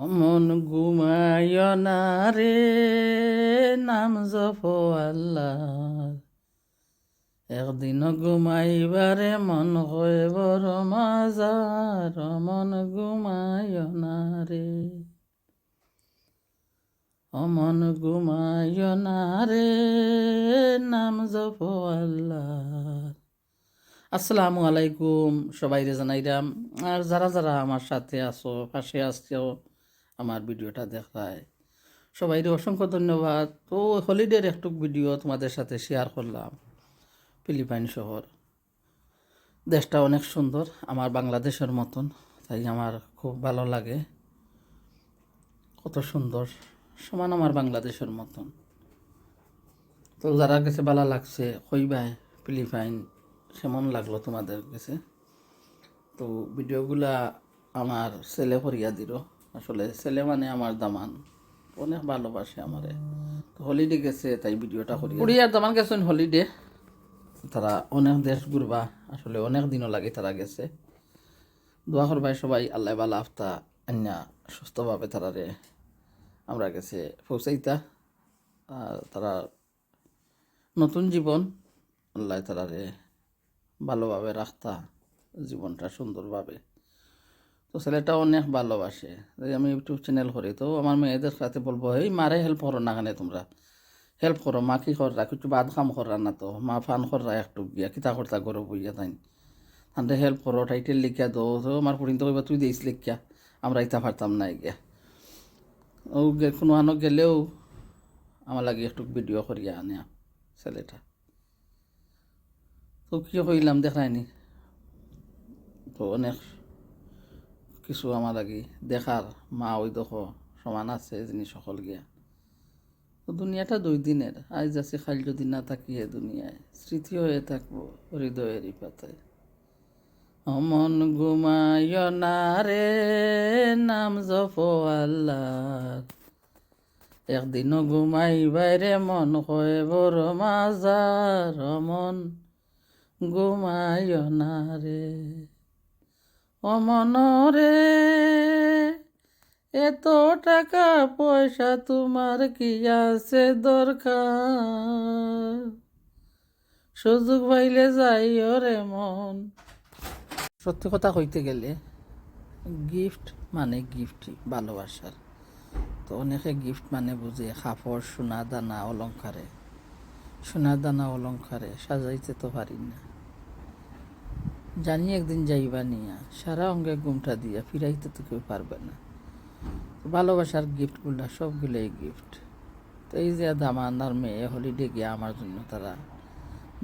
মন ঘুমায় না রে, নাম জপ আল্লাহ একদিন ঘুমাইবারে মন হয় বড় মাজার মন ঘুমায় না রে। অমন ঘুমায় না রে, নাম জপ আল্লাহ আসসালামু আলাইকুম সবাই রে জানাইরাম। আর যারা যারা আমার সাথে আছো, পাশে আসছো আমার ভিডিওটা দেখায়। সবাই অসংখ্য ধন্যবাদ। তো হলিডের একটু ভিডিও তোমাদের সাথে শেয়ার করলাম, ফিলিপাইন শহর। দেশটা অনেক সুন্দর, আমার বাংলাদেশের মতন, তাই আমার খুব ভালো লাগে। কত সুন্দর, সমান আমার বাংলাদেশের মতন। তো যারা কাছে ভালো লাগছে কইবাই ফিলিপাইন কেমন লাগল তোমাদের কাছে। তো ভিডিওগুলা আমার ছেলে করিয়া দিল। আসলে ছেলে মানে আমার দামান। অনেক ভালোবাসে আমারে। তো হলিডে গেছে তাই ভিডিওটা করি। উড়িয়ার দামান গেছেন হলিডে তারা অনেক দেশ ঘুরবা আসলে অনেক দিনও লাগে তারা গেছে। দোয়া করবাই সবাই আল্লাহ বালা আফতা আন্যা সুস্থভাবে তারারে আমরা গেছে পৌঁছাইতা। আর তারা নতুন জীবন আল্লাহ তারারে ভালোভাবে রাখতা জীবনটা সুন্দরভাবে। তো ছেলেটা অনেক ভালোবাসে। আমি ইউটিউব চ্যানেল করি, তো আমার মেয়েদের সাথে বলব এই মারে হেল্প করো না কেন তোমরা? হেল্প করো, মা কি কররা? কিছু বাদ কাম কররা না তো? মা ফান কররা একটু গিয়া, কিতা করতা করো বইয়া তাই তাহলে হেল্প করো টাইটেল লিখিয়া দো, তো আমার পরিণত কইবা, তুই দিস লিখিয়া, আমরা ইতা পারতাম না গিয়া। ও কোনো আনো গেলেও আমার লাগে একটু ভিডিও করিয়া আনে ছেলেটা। তো কি কইলাম, দেখায়নি। তো অনেক কিছু আমার লাগি দেখার মা ওই দেখো, সমান আছে জিনিস সকল গিয়া দুনিয়াটা দুই দিনের। আজ আছে খাল যদি না থাকি এ দুনিয়ায়। স্মৃতি হয়ে থাকব হৃদয়েরই পাতায় অমন ঘুমায় না রে, নাম জপ আল্লাহ। একদিনও ঘুমাই বাইরে মন হয় বড় মাজার। মন ঘুমায় না রে। অমন রে এত টাকা পয়সা তোমার কি আছে দরকার? সুযোগ পাইলে যাইও রে মন। সত্যি কথা কইতে গেলে গিফট মানে গিফটই ভালোবাসার। তো অনেকে গিফট মানে বুঝে কাপড়, সোনা দানা, অলংকারে। সোনা দানা, অলংকারে সাজাইতে তো পারি না। জানি একদিন যাইবা নিয়া, সারা অঙ্গে ঘুমটা দিয়া ফিরাইতে তো কেউ পারবে না। ভালোবাসার গিফটগুলো সবগুলোই গিফট তো এই যে দামানার মেয়ে হলিডে গিয়া আমার জন্য তারা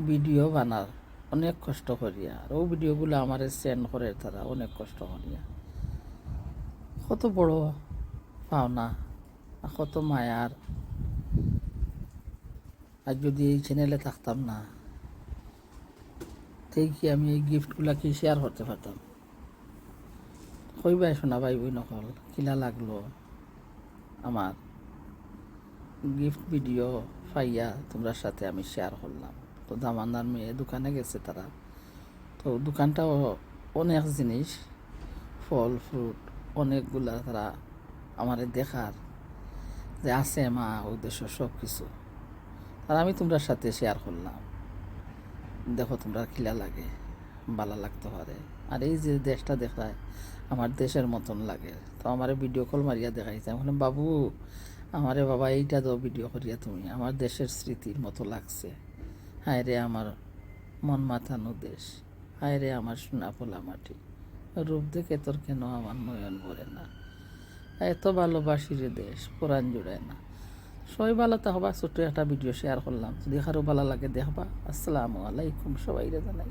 ভিডিও বানার, অনেক কষ্ট করিয়া। আর ও ভিডিওগুলো আমার সেন্ড করে তারা, অনেক কষ্ট করিয়া। কত বড় পাওনা, আর কত মায়ার। আর যদি এই চ্যানেলে থাকতাম না কি আমি এই গিফটগুলা কি শেয়ার করতে পারতাম? কইবাই শোনা ভাই বই নকল কিলা লাগল? আমার গিফট ভিডিও পাইয়া তোমরা সাথে আমি শেয়ার করলাম। তো দামান্দার মেয়ে দোকানে গেছে তারা। তো দোকানটাও অনেক জিনিস, ফল ফ্রুট অনেকগুলা তারা আমারে দেখার যে আছে মা, উদ্দেশ্য সব কিছু আর আমি তোমরা সাথে শেয়ার করলাম। দেখো তোমরা খিলা লাগে ভালো লাগতে পারে। আর এই যে দেশটা দেখায় আমার দেশের মতন লাগে। তো আমার ভিডিও কল মারিয়া দেখাইছে। বললাম, বাবু আমারে বাবা এইটা তো ভিডিও করিয়া তুমি। আমার দেশের স্মৃতির মতো লাগছে। হায় রে আমার মন মাথানো দেশ। হায় রে আমার সোনা পোলা মাটি। রূপ দেখে তোর কেন আমার নয়ন ভরে না? এত ভালোবাসি রে দেশ পুরাণ জুড়ে না। সবাই ভালো থাকবা ছোট্ট একটা ভিডিও শেয়ার করলাম। যদি কারও ভালো লাগে দেখবা। আসসালামু আলাইকুম সবাই রে জানাই।